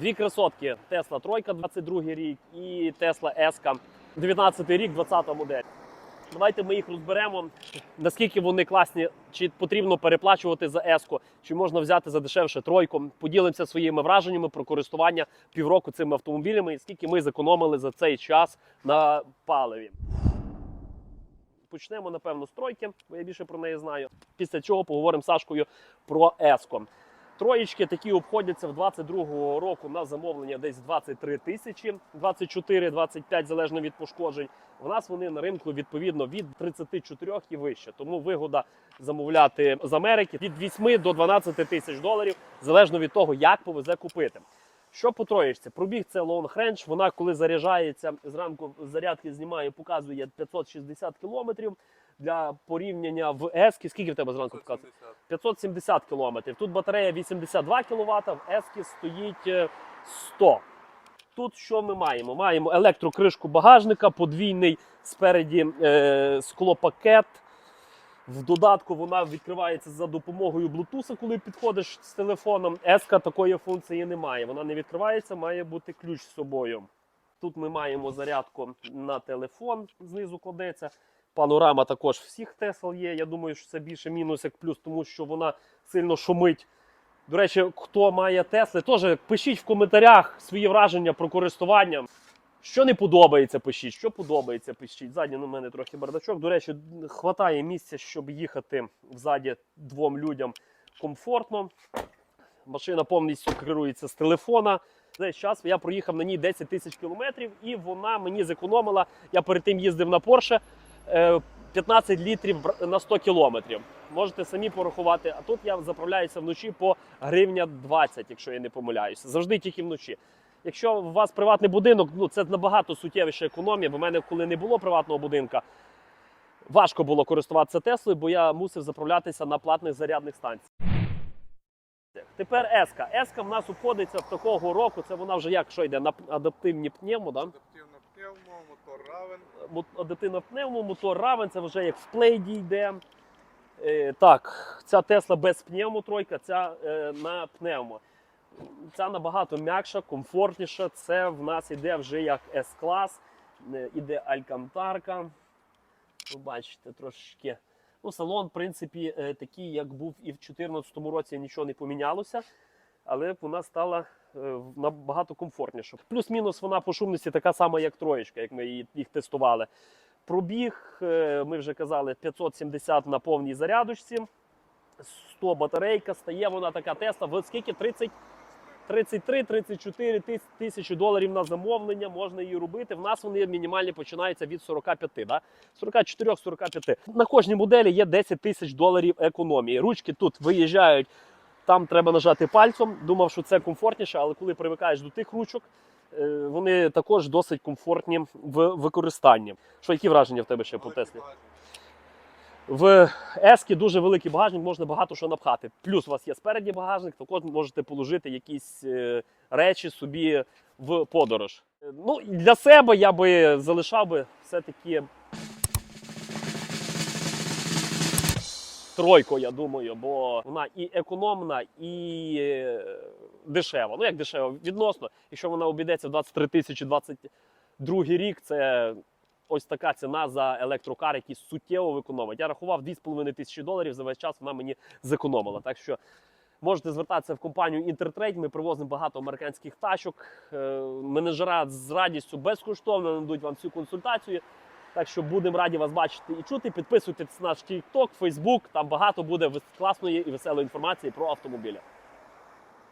Дві красотки Tesla Тройка 22 рік і Tesla S 19 рік, 20 модель. Давайте ми їх розберемо, наскільки вони класні, чи потрібно переплачувати за S, чи можна взяти за дешевше тройку. Поділимося своїми враженнями про користування півроку цими автомобілями і скільки ми зекономили за цей час на паливі. Почнемо, напевно, з тройки, бо я більше про неї знаю. Після чого поговоримо з Сашкою про Еско. Троєчки такі обходяться в 22-го року на замовлення десь 23 тисячі, 24-25 залежно від пошкоджень. У нас вони на ринку відповідно від 34 і вище. Тому вигода замовляти з Америки від 8 до 12 тисяч доларів, залежно від того, як повезе купити. Що по троєчці? Пробіг це long range, Вона, коли заряджається зранку, зарядки знімає, показує 560 кілометрів. Для порівняння в Ескі, скільки в тебе зранку показує? 570 кілометрів. Тут батарея 82 кВт, в Ескі стоїть е, 100. Тут що ми маємо? Маємо електрокришку багажника, подвійний спереді е, склопакет. В додатку вона відкривається за допомогою Bluetooth, коли підходиш з телефоном. Еска такої функції немає. Вона не відкривається, має бути ключ з собою. Тут ми маємо зарядку на телефон, знизу кладеться. Панорама також всіх Тесл є. Я думаю, що це більше мінус як плюс, тому що вона сильно шумить. До речі, хто має Тесли, теж пишіть в коментарях свої враження про користування. Що не подобається, пишіть, що подобається, пишіть. Ззаді на мене трохи бардачок. До речі, хватає місця, щоб їхати взаді двом людям комфортно. Машина повністю керується з телефона. За час я проїхав на ній 10 тисяч кілометрів, і вона мені зекономила. Я перед тим їздив на Porsche е, 15 літрів на 100 кілометрів. Можете самі порахувати. А тут я заправляюся вночі по гривня 20, якщо я не помиляюся. Завжди тільки вночі. Якщо у вас приватний будинок, ну це набагато суттєвіша економія. Бо в мене, коли не було приватного будинка, важко було користуватися Теслою, бо я мусив заправлятися на платних зарядних станціях. Тепер Еска. Еска в нас обходиться в такого року. Це вона вже як що йде на адаптивні пневмо, да? Адаптивна пневмо, мотор равен. Адаптивна пневмо, мотор равен, це вже як в плейді йде. Е, так, ця Тесла без пневмо тройка, ця е, на пневмо. Ця набагато м'якша, комфортніша. Це в нас іде вже як S-клас, іде алькантарка. Ви бачите, трошечки. Ну, салон, в принципі, е, такий, як був і в 2014 році, нічого не помінялося. Але вона стала е, набагато комфортніша. Плюс-мінус вона по шумності така сама, як троєчка, як ми їх тестували. Пробіг, е, ми вже казали, 570 на повній зарядочці. 100 батарейка, стає вона така Тесла. В скільки? 30, 33-34 тис- тисячі доларів на замовлення можна її робити. В нас вони мінімальні починаються від 45, да? 44-45. На кожній моделі є 10 тисяч доларів економії. Ручки тут виїжджають, там треба нажати пальцем. Думав, що це комфортніше, але коли привикаєш до тих ручок, е, вони також досить комфортні в використанні. Що, які враження в тебе ще по Теслі? В Ескі дуже великий багажник, можна багато що напхати. Плюс у вас є спередній багажник, також можете положити якісь е, речі собі в подорож. Е, Ну, для себе я би залишав би все-таки тройку, я думаю, бо вона і економна, і е, дешева. Ну, як дешева, відносно. Якщо вона обійдеться в 23 тисячі 22 рік, це ось така ціна за електрокар, який суттєво економить. Я рахував 2,5 тисячі доларів за весь час вона мені зекономила. Так що можете звертатися в компанію Intertrade. Ми привозимо багато американських тачок. Е, Менеджера з радістю безкоштовно нададуть вам всю консультацію. Так що будемо раді вас бачити і чути. Підписуйтесь на наш TikTok, Facebook. Там багато буде класної і веселої інформації про автомобілі.